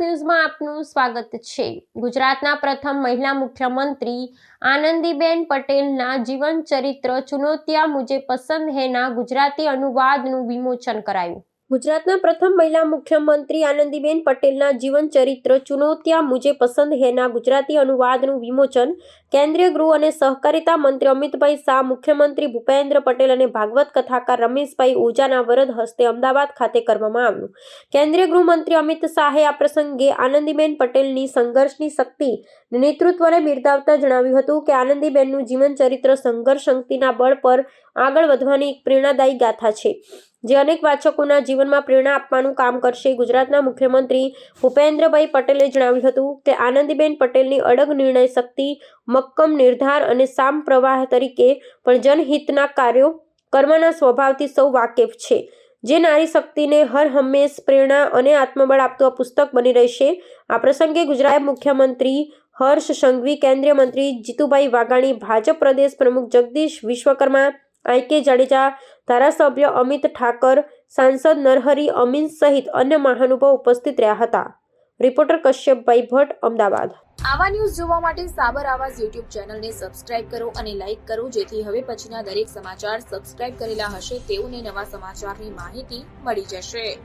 ન્યૂઝમાં આપનું સ્વાગત છે. ગુજરાતના પ્રથમ મહિલા મુખ્યમંત્રી આનંદીબેન પટેલના જીવન ચરિત્ર ચુનૌતિયા મુજે પસંદ હેના ગુજરાતી અનુવાદનું વિમોચન કરાયું. ગુજરાતના પ્રથમ મહિલા મુખ્યમંત્રી આનંદીબેન પટેલના જીવન ચરિત્ર ચુનૌતિયા મુજે પસંદ હેના ગુજરાતી અનુવાદનું વિમોચન કેન્દ્રીય ગૃહ અને સહકારિતા મંત્રી અમિતભાઈ શાહ, મુખ્યમંત્રી ભૂપેન્દ્ર પટેલ અને ભાગવત કથાકાર રમેશભાઈ ઓઝાના વરદ હસ્તે અમદાવાદ ખાતે કરવામાં આવ્યું. કેન્દ્રીય ગૃહમંત્રી અમિત શાહે આ પ્રસંગે આનંદીબેન પટેલની સંઘર્ષની શક્તિ નેતૃત્વને બિરદાવતા જણાવ્યું હતું કે આનંદીબેનનું જીવન ચરિત્ર સંઘર્ષ શક્તિના બળ પર આગળ વધવાની એક પ્રેરણાદાયી ગાથા છે. જે અનેક વાચકોના જીવનમાં પ્રેરણા આપવાનું કામ કરશે. ગુજરાતના મુખ્યમંત્રી ભૂપેન્દ્રભાઈ પટેલે જણાવ્યું હતું કે, આનંદીબેન પટેલની અડગ નિર્ણય શક્તિ, મક્કમ નિર્ધાર અને સામ પ્રવાહ તરીકે પણ જનહિતના કાર્યો કર્મના સ્વભાવથી સૌ વાકેફ છે. જે નારી શક્તિને હર હંમેશ પ્રેરણા અને આત્મબળ આપતું આ પુસ્તક બની રહેશે. આ પ્રસંગે ગુજરાત મુખ્યમંત્રી હર્ષ સંઘવી, કેન્દ્રીય મંત્રી જીતુભાઈ વાઘાણી, ભાજપ પ્રદેશ પ્રમુખ જગદીશ વિશ્વકર્મા આઈ કે જાડેજા, ધારાસભ્ય અમિત ઠાકર, સાંસદ નરહરી અમીન સહિત અન્ય મહાનુભાવ ઉપસ્થિત રહ્યા હતા. રિપોર્ટર કશ્યપભાઈ ભટ્ટ, અમદાવાદ. આવા ન્યૂઝ જોવા માટે સાબર આવાજ યુટ્યુબ ચેનલને સબસ્ક્રાઇબ કરો અને લાઇક કરો, જેથી હવે પછીના દરેક સમાચાર સબસ્ક્રાઇબ કરેલા હશે તેઓને નવા સમાચારની માહિતી મળી જશે.